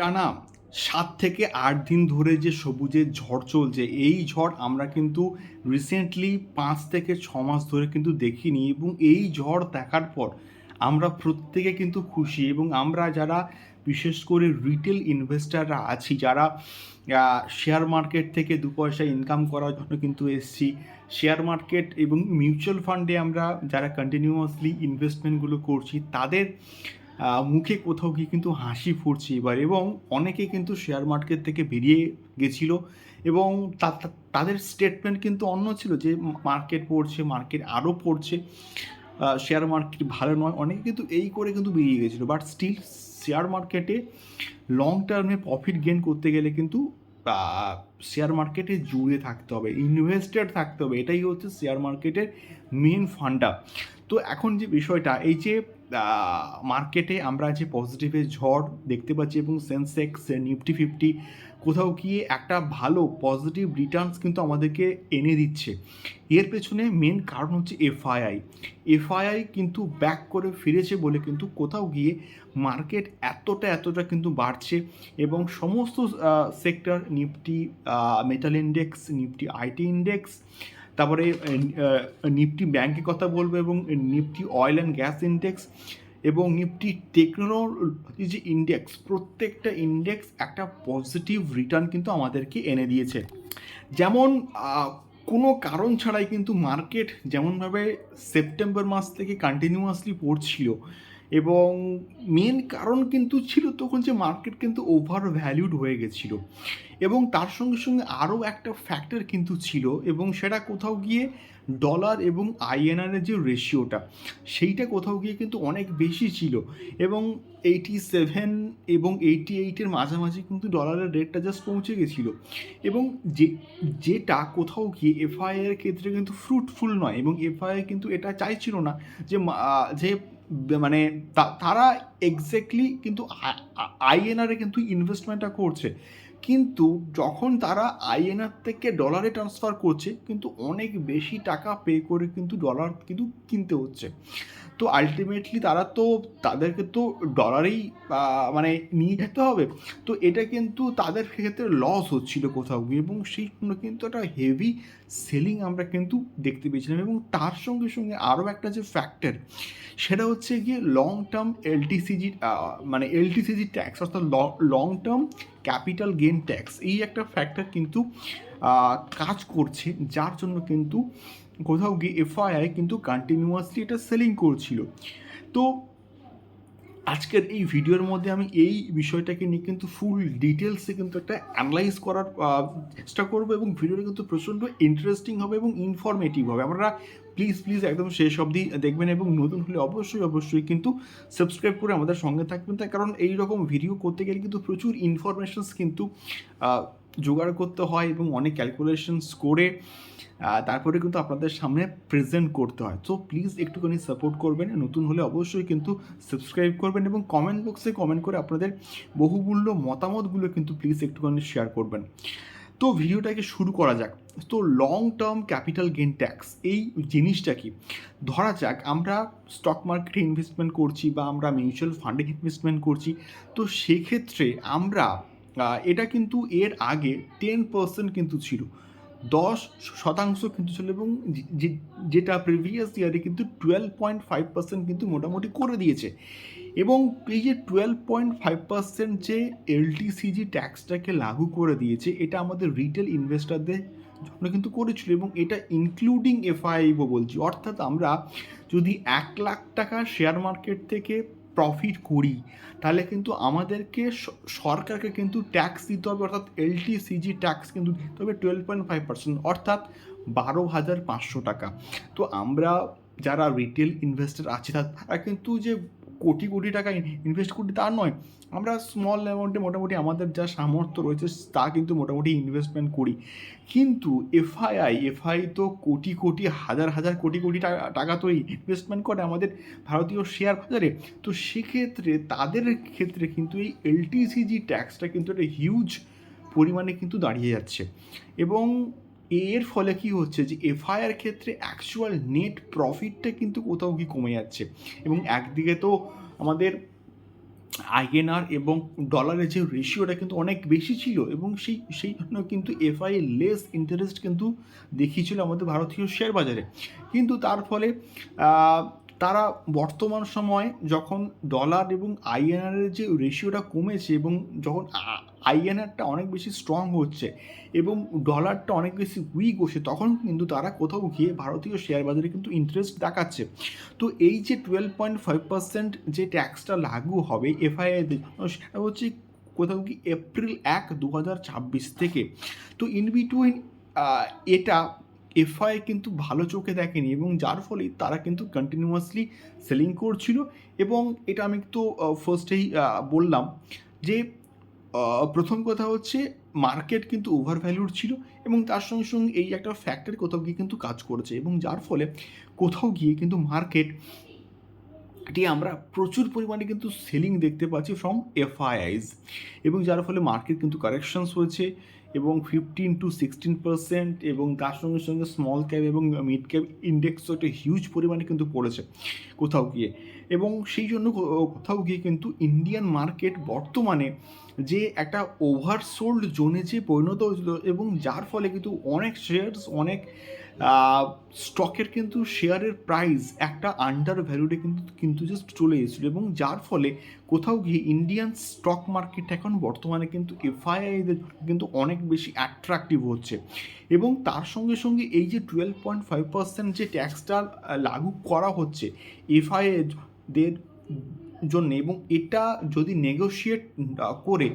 টানা সাত থেকে আট দিন ধরে যে সবুজের ঝড় চলছে, এই ঝড় আমরা কিন্তু রিসেন্টলি পাঁচ থেকে ছ মাস ধরে কিন্তু দেখিনি এবং এই ঝড় দেখার পর আমরা প্রত্যেকে কিন্তু খুশি এবং আমরা যারা বিশেষ করে রিটেল ইনভেস্টাররা আছি, যারা শেয়ার মার্কেট থেকে দু পয়সা ইনকাম করার জন্য কিন্তু এসছি শেয়ার মার্কেট এবং মিউচুয়াল ফান্ডে আমরা যারা কন্টিনিউয়াসলি ইনভেস্টমেন্টগুলো করছি, তাদের মুখে কোথাও গিয়ে কিন্তু হাসি ফুটছে এবার এবং অনেকে কিন্তু শেয়ার মার্কেট থেকে বেরিয়ে গেছিল এবং তাদের স্টেটমেন্ট কিন্তু অন্য ছিল যে মার্কেট পড়ছে মার্কেট আরও পড়ছে। শেয়ার মার্কেট ভালো নয়, অনেকে কিন্তু এই করে কিন্তু বেরিয়ে গেছিল। বাট স্টিল শেয়ার মার্কেটে লং টার্মে প্রফিট গেন করতে গেলে কিন্তু শেয়ার মার্কেটে জুড়ে থাকতে হবে ইনভেস্টেড থাকতে হবে। এটাই হচ্ছে শেয়ার মার্কেটের মেন ফান্ডা তো এখন যে বিষয়টা, এই যে মার্কেটে আমরা যে পজিটিভের ঝড় দেখতে পাচ্ছি এবং সেন্সেক্স নিফটি ফিফটি কোথাও গিয়ে একটা ভালো পজিটিভ রিটার্নস কিন্তু আমাদেরকে এনে দিচ্ছে। এর পেছনে মেন কারণ হচ্ছে এফআইআই এফআইআই কিন্তু ব্যাক করে ফিরেছে বলে কিন্তু কোথাও গিয়ে মার্কেট এতটা এতটা কিন্তু বাড়ছে এবং সমস্ত sector Nifty metal index Nifty IT index তারপরে নিফটি ব্যাংকের কথা বলব এবং Nifty oil and gas index এবং নিফটি টেকনোলজি যে ইন্ডেক্স, প্রত্যেকটা ইন্ডেক্স একটা পজিটিভ রিটার্ন কিন্তু আমাদেরকে এনে দিয়েছে। যেমন কোনো কারণ ছাড়াই কিন্তু মার্কেট যেমনভাবে সেপ্টেম্বর মাস থেকে কন্টিনিউয়াসলি পড়ছিল এবং মেন কারণ কিন্তু ছিল তখন যে মার্কেট কিন্তু ওভার ভ্যালিউড হয়ে গেছিল। এবং তার সঙ্গে সঙ্গে আরও একটা ফ্যাক্টর কিন্তু ছিল এবং সেটা কোথাও গিয়ে ডলার এবং আইএনআরের যে রেশিওটা সেইটা কোথাও গিয়ে কিন্তু অনেক বেশি ছিল। এবং এইটি সেভেন এবং এইটি এইটের মাঝামাঝি কিন্তু ডলারের রেটটা জাস্ট পৌঁছে গেছিল। এবং যে, যেটা কোথাও গিয়ে এফআইআর ক্ষেত্রে কিন্তু ফ্রুটফুল নয় এবং এফআইআই কিন্তু এটা চাইছিল না যে যে মানে তারা এক্স্যাক্টলি কিন্তু আইএনআরে কিন্তু ইনভেস্টমেন্টটা করছে। কিন্তু যখন তারা আইএনআর থেকে ডলারে ট্রান্সফার করছে, কিন্তু অনেক বেশি টাকা পে করে কিন্তু ডলার কিন্তু কিনতে হচ্ছে। তো আলটিমেটলি তারা তো তাদেরকে তো ডলারেই মানে নিয়ে যেতে হবে। তো এটা কিন্তু তাদের ক্ষেত্রে লস হচ্ছিল কোথাও এবং সেই কিন্তু একটা হেভি সেলিং আমরা কিন্তু দেখতে পেয়েছিলাম এবং তার সঙ্গে সঙ্গে আরও একটা যে ফ্যাক্টর সেটা হচ্ছে গিয়ে লং টার্ম এলটিসিজি মানে এলটিসিজি ট্যাক্স অর্থাৎ long term capital gain tax এই একটা ফ্যাক্টর কিন্তু কাজ করছে যার জন্য কিন্তু কোথাও গিয়ে এফআইআই কিন্তু কন্টিনিউয়াসলি এটা সেলিং করছিল। তো আজকের এই ভিডিওর মধ্যে আমি এই বিষয়টাকে নিয়ে কিন্তু ফুল ডিটেলসে কিন্তু একটা অ্যানালাইজ করার চেষ্টা করব এবং ভিডিওটা কিন্তু প্রচণ্ড ইন্টারেস্টিং হবে এবং ইনফরমেটিভ হবে। আপনারা প্লিজ প্লিজ একদম শেষ অবধি দেখবেন এবং নতুন হলে অবশ্যই অবশ্যই কিন্তু সাবস্ক্রাইব করে আমাদের সঙ্গে থাকবেন। তার কারণ এই রকম ভিডিও করতে গেলে কিন্তু প্রচুর ইনফরমেশনস কিন্তু জোগাড় করতে হয় এবং অনেক ক্যালকুলেশনস করে তারপরে কিন্তু আপনাদের সামনে প্রেজেন্ট করতে হয়। তো প্লিজ একটুখানি সাপোর্ট করবেন। নতুন হলে অবশ্যই কিন্তু সাবস্ক্রাইব করবেন এবং কমেন্ট বক্সে কমেন্ট করে আপনাদের বহুমূল্য মতামতগুলো কিন্তু প্লিজ একটুখানি শেয়ার করবেন। তো, ভিডিওটাকে শুরু করা যাক। তো long term capital gain tax এই জিনিসটা কি? ধরা যাক, আমরা স্টক মার্কেটে ইনভেস্টমেন্ট করছি বা আমরা মিউচুয়াল ফান্ডে ইনভেস্টমেন্ট করছি। তো, সেক্ষেত্রে আমরা এটা কিন্তু এর আগে টেন পার্সেন্ট কিন্তু ছিল। দশ শতাংশ কিন্তু ছিল এবং যেটা প্রিভিয়াস ইয়ারে কিন্তু টুয়েলভ পয়েন্ট ফাইভ পার্সেন্ট কিন্তু মোটামুটি করে দিয়েছে। এবং এই যে টুয়েলভ পয়েন্ট ফাইভ পার্সেন্ট যে এলটিসিজি ট্যাক্সটাকে লাগু করে দিয়েছে, এটা আমাদের রিটেল ইনভেস্টারদের জন্য কিন্তু করেছিল এবং এটা ইনক্লুডিং এফআইও বলছি। অর্থাৎ আমরা যদি এক লাখ টাকা শেয়ার মার্কেট থেকে প্রফিট করি, তাহলে কিন্তু আমাদেরকে সরকারকে কিন্তু ট্যাক্স দিতে হবে, অর্থাৎ এলটিসিজি ট্যাক্স কিন্তু দিতে হবে টুয়েলভ পয়েন্ট ফাইভ পার্সেন্ট অর্থাৎ বারো হাজার পাঁচশো টাকা। তো আমরা যারা রিটেল ইনভেস্টার আছে, তারা কিন্তু যে কোটি কোটি টাকা ইনভেস্ট করি, তা নয়। আমরা স্মল অ্যামাউন্টে মোটামুটি আমাদের যা সামর্থ্য রয়েছে, তা কিন্তু মোটামুটি ইনভেস্টমেন্ট করি। কিন্তু এফআইআই এফআই তো কোটি কোটি, হাজার হাজার কোটি কোটি টাকা টাকা তো ইনভেস্টমেন্ট করে আমাদের ভারতীয় শেয়ার বাজারে। তো সেক্ষেত্রে তাদের ক্ষেত্রে কিন্তু এই এলটিসিজি ট্যাক্সটা কিন্তু একটা হিউজ পরিমাণে কিন্তু দাঁড়িয়ে যাচ্ছে। এবং এর ফলে কি হচ্ছে যে এফআইআর ক্ষেত্রে অ্যাকচুয়াল নেট প্রফিটটা কিন্তু কোথাও কি কমে যাচ্ছে। এবং একদিকে তো আমাদের আইএনআর এবং ডলারের যে রেশিওটা কিন্তু অনেক বেশি ছিল এবং সেই সেই জন্য কিন্তু এফআই লেস ইন্টারেস্ট কিন্তু দেখিয়েছিল আমাদের ভারতীয় শেয়ার বাজারে। কিন্তু তার ফলে তারা বর্তমান সময়ে যখন ডলার এবং আইএনআরের যে রেশিওটা কমেছে এবং যখন আইএনআরটা অনেক বেশি স্ট্রং হচ্ছে এবং ডলারটা অনেক বেশি উইক হচ্ছে, তখন কিন্তু তারা কোথাও গিয়ে ভারতীয় শেয়ার বাজারে কিন্তু ইন্টারেস্ট দেখাচ্ছে। তো এই যে টুয়েলভ পয়েন্ট ফাইভ পার্সেন্ট যে ট্যাক্সটা লাগু হবে এফআইআই সেটা হচ্ছে কোথাও কি এপ্রিল এক দু হাজার ছাব্বিশ থেকে। তো ইন বিটুইন এটা এফআই কিন্তু ভালো চোখে দেখেনি এবং যার ফলে তারা কিন্তু কন্টিনিউয়াসলি সেলিং করছিল এবং এটা আমি তো ফার্স্টেই বললাম যে প্রথম কথা হচ্ছে মার্কেট কিন্তু ওভার ভ্যালুড ছিল এবং তার সঙ্গে সঙ্গে এই একটা ফ্যাক্টর কোথাও গিয়ে কিন্তু কাজ করেছে এবং যার ফলে কোথাও গিয়ে কিন্তু মার্কেট এটি আমরা প্রচুর পরিমাণে কিন্তু সেলিং দেখতে পাচ্ছি ফ্রম এফআইআইস এবং যার ফলে মার্কেট কিন্তু কারেকশনস হয়েছে এবং ফিফটিন টু সিক্সটিন পার্সেন্ট এবং তার সঙ্গে সঙ্গে স্মল ক্যাপ এবং মিড ক্যাপ ইন্ডেক্সও একটা হিউজ পরিমাণে কিন্তু পড়েছে কোথাও গিয়ে। এবং সেই জন্য কোথাও গিয়ে কিন্তু ইন্ডিয়ান মার্কেট বর্তমানে যে একটা ওভারসোল্ড জোনে যে পরিণত হয়েছিল এবং যার ফলে কিন্তু অনেক শেয়ারস অনেক স্টকের কিন্তু শেয়ারের প্রাইস একটা আন্ডার ভ্যালুডে কিন্তু কিন্তু জাস্ট চলে এসেছিল এবং যার ফলে কোথাও গিয়ে ইন্ডিয়ান স্টক মার্কেট এখন বর্তমানে কিন্তু এফআইআইদের কিন্তু অনেক বেশি অ্যাট্রাকটিভ হচ্ছে। এবং তার সঙ্গে সঙ্গে এই যে টুয়েলভ পয়েন্ট ফাইভ পার্সেন্ট যে ট্যাক্সটা লাগু করা হচ্ছে এফআইএদের জন্য এবং এটা যদি নেগোশিয়েট করে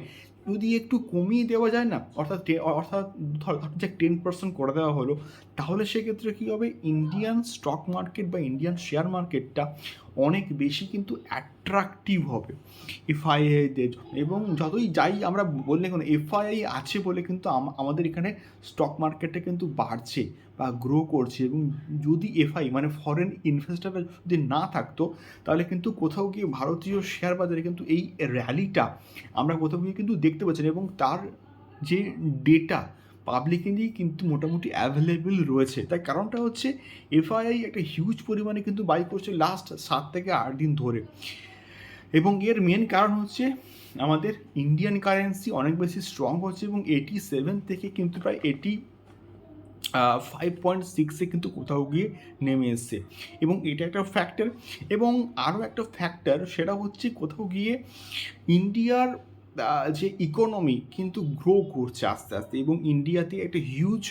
যদি একটু কমিয়ে দেওয়া যায় না, অর্থাৎ অর্থাৎ যে টেন পার্সেন্ট করে দেওয়া হলো, তাহলে সেক্ষেত্রে কী হবে? ইন্ডিয়ান স্টক মার্কেট বা ইন্ডিয়ান শেয়ার মার্কেটটা অনেক বেশি কিন্তু অ্যাট্রাকটিভ হবে এফআইআইদের এবং যতই যাই আমরা বললে কোনো এফআইআই আছে বলে কিন্তু আমাদের এখানে স্টক মার্কেটটা কিন্তু বাড়ছে বা গ্রো করছে। এবং যদি এফআই মানে ফরেন ইনভেস্টাররা যদি না থাকতো, তাহলে কিন্তু কোথাও গিয়ে ভারতীয় শেয়ার বাজারে কিন্তু এই র্যালিটা আমরা কোথাও গিয়ে কিন্তু দেখতে পাচ্ছি এবং তার যে ডেটা পাবলিকলি কিন্তু মোটামুটি অ্যাভেলেবেল রয়েছে। তাই কারণটা হচ্ছে এফআইআই একটা হিউজ পরিমাণে কিন্তু বাই করছে লাস্ট সাত থেকে আট দিন ধরে। এবং এর মেন কারণ হচ্ছে, আমাদের ইন্ডিয়ান কারেন্সি অনেক বেশি স্ট্রং হচ্ছে এবং এইটি সেভেন থেকে কিন্তু প্রায় এইটি ফাইভ পয়েন্ট সিক্সে কিন্তু কোথাও গিয়ে নেমে এসছে। এবং এটা একটা ফ্যাক্টর এবং আরও একটা ফ্যাক্টর সেটা হচ্ছে কোথাও গিয়ে ইন্ডিয়ার যে ইকোনমি কিন্তু গ্রো করছে আস্তে আস্তে এবং ইন্ডিয়াতে একটা হিউজ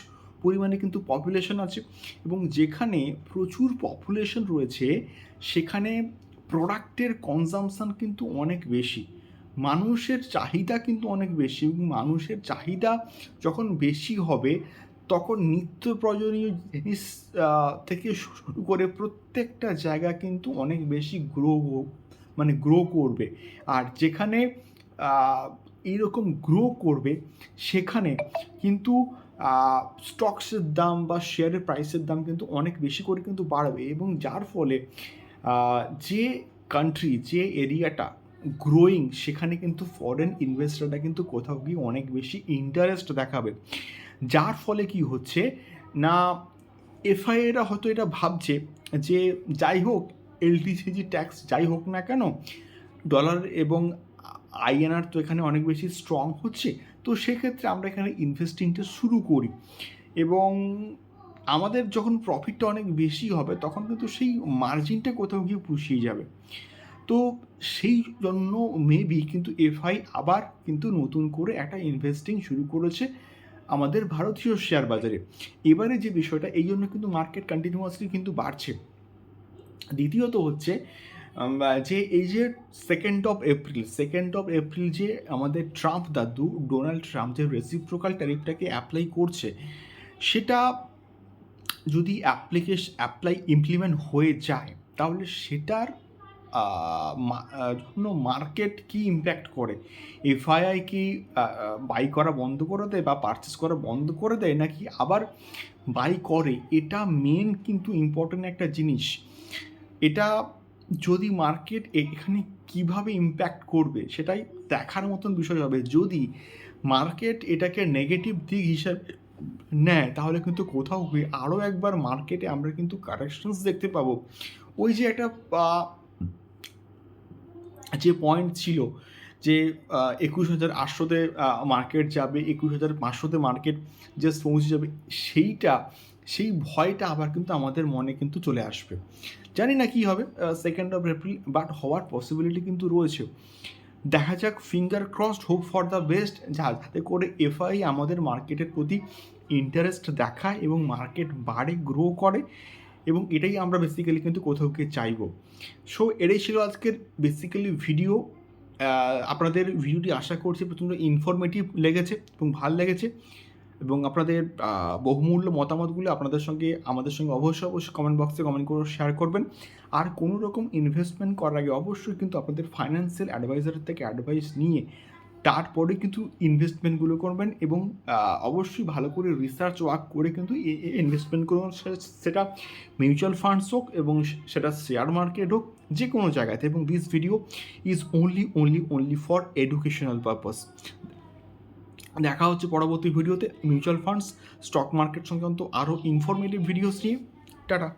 পরিমাণে কিন্তু পপুলেশন আছে এবং যেখানে প্রচুর পপুলেশন রয়েছে, সেখানে প্রোডাক্টের কনজামশান কিন্তু অনেক বেশি। মানুষের চাহিদা কিন্তু অনেক বেশি এবং মানুষের চাহিদা যখন বেশি হবে, তখন নিত্য প্রয়োজনীয় জিনিস থেকে শুরু করে প্রত্যেকটা জায়গা কিন্তু অনেক বেশি গ্রো মানে গ্রো করবে। আর যেখানে এইরকম গ্রো করবে সেখানে কিন্তু স্টকসের দাম বা শেয়ারের প্রাইসের দাম কিন্তু অনেক বেশি করে কিন্তু বাড়বে এবং যার ফলে যে কান্ট্রি যে এরিয়াটা গ্রোয়িং সেখানে কিন্তু ফরেন ইনভেস্টররা কিন্তু কোথাও গিয়ে অনেক বেশি ইন্টারেস্ট দেখাবে। যার ফলে কি হচ্ছে, না এফআইএরা হয়তো এটা ভাবছে যে, যাই হোক এলটিসিজি ট্যাক্স যাই হোক না কেন ডলার এবং আইএনআর তো এখানে অনেক বেশি স্ট্রং হচ্ছে, তো সেক্ষেত্রে আমরা এখানে ইনভেস্টিংটা শুরু করি। এবং আমাদের যখন প্রফিটটা অনেক বেশি হবে, তখন কিন্তু সেই মার্জিনটা কোথাও গিয়ে পুষিয়ে যাবে। তো সেই জন্য মেবি কিন্তু এফআই আবার কিন্তু নতুন করে একটা ইনভেস্টিং শুরু করেছে আমাদের ভারতীয় শেয়ার বাজারে। এবারে যে বিষয়টা, এই জন্য কিন্তু মার্কেট কন্টিনিউয়াসলি কিন্তু বাড়ছে। দ্বিতীয়ত হচ্ছে যে এই যে second of April second of April যে আমাদের ট্রাম্প দাদু ডোনাল্ড ট্রাম্প যে রেসিপ্রোকাল ট্যারিফটাকে অ্যাপ্লাই করছে, সেটা যদি অ্যাপ্লিকেশন অ্যাপ্লাই ইমপ্লিমেন্ট হয়ে যায়, তাহলে সেটার জন্য মার্কেট কি ইম্প্যাক্ট করে? এফআইআই কি বাই করা বন্ধ করে দেয় বা পারচেস করা বন্ধ করে দেয়, নাকি আবার বাই করে? এটা মেন কিন্তু ইম্পর্টেন্ট একটা জিনিস। এটা যদি মার্কেট এখানে কীভাবে ইম্প্যাক্ট করবে সেটাই দেখার মতন বিষয় হবে। যদি মার্কেট এটাকে নেগেটিভ দিক হিসাবে নেয়, তাহলে কিন্তু কোথাও গিয়ে আরও একবার মার্কেটে আমরা কিন্তু কারেকশনস দেখতে পাবো। ওই যে একটা যে পয়েন্ট ছিল যে একুশ হাজার আটশোতে মার্কেট যাবে, একুশ হাজার পাঁচশোতে মার্কেট জাস্ট পৌঁছে যাবে, সেইটা সেই ভয়টা আবার কিন্তু আমাদের মনে কিন্তু চলে আসবে। জানি না কী হবে সেকেন্ড অফ এপ্রিল বাট হওয়ার পসিবিলিটি কিন্তু রয়েছে। দেখা যাক finger crossed hope for the best যা যাতে করে এফআই আমাদের মার্কেটের প্রতি ইন্টারেস্ট দেখায় এবং মার্কেট বাড়ে গ্রো করে, এবং এটাই আমরা বেসিক্যালি কিন্তু কোথাও গিয়ে চাইব। সো এটাই ছিল আজকের বেসিক্যালি ভিডিও আপনাদের ভিডিওটি আশা করছি প্রচণ্ড ইনফরমেটিভ লেগেছে এবং ভালো লেগেছে। এবং আপনাদের বহুমূল্য মতামতগুলো আপনাদের সঙ্গে, আমাদের সঙ্গে অবশ্যই অবশ্যই কমেন্ট বক্সে কমেন্ট করে শেয়ার করবেন। আর কোনো রকম ইনভেস্টমেন্ট করার আগে অবশ্যই কিন্তু আপনাদের ফাইন্যান্সিয়াল অ্যাডভাইজারের থেকে অ্যাডভাইস নিয়ে, তারপরে কিন্তু ইনভেস্টমেন্টগুলো করবেন এবং অবশ্যই ভালো করে রিসার্চ ওয়ার্ক করে কিন্তু ইনভেস্টমেন্ট করুন সেটা মিউচুয়াল ফান্ডস হোক এবং সেটা শেয়ার মার্কেট হোক যে কোনো জায়গাতে। এবং this video is only only only for educational purpose দেখা হচ্ছে পরবর্তী ভিডিওতে মিউচুয়াল ফান্ডস স্টক মার্কেট সংক্রান্ত আরও ইনফরমেটিভ ভিডিওস নিয়ে। টাটা।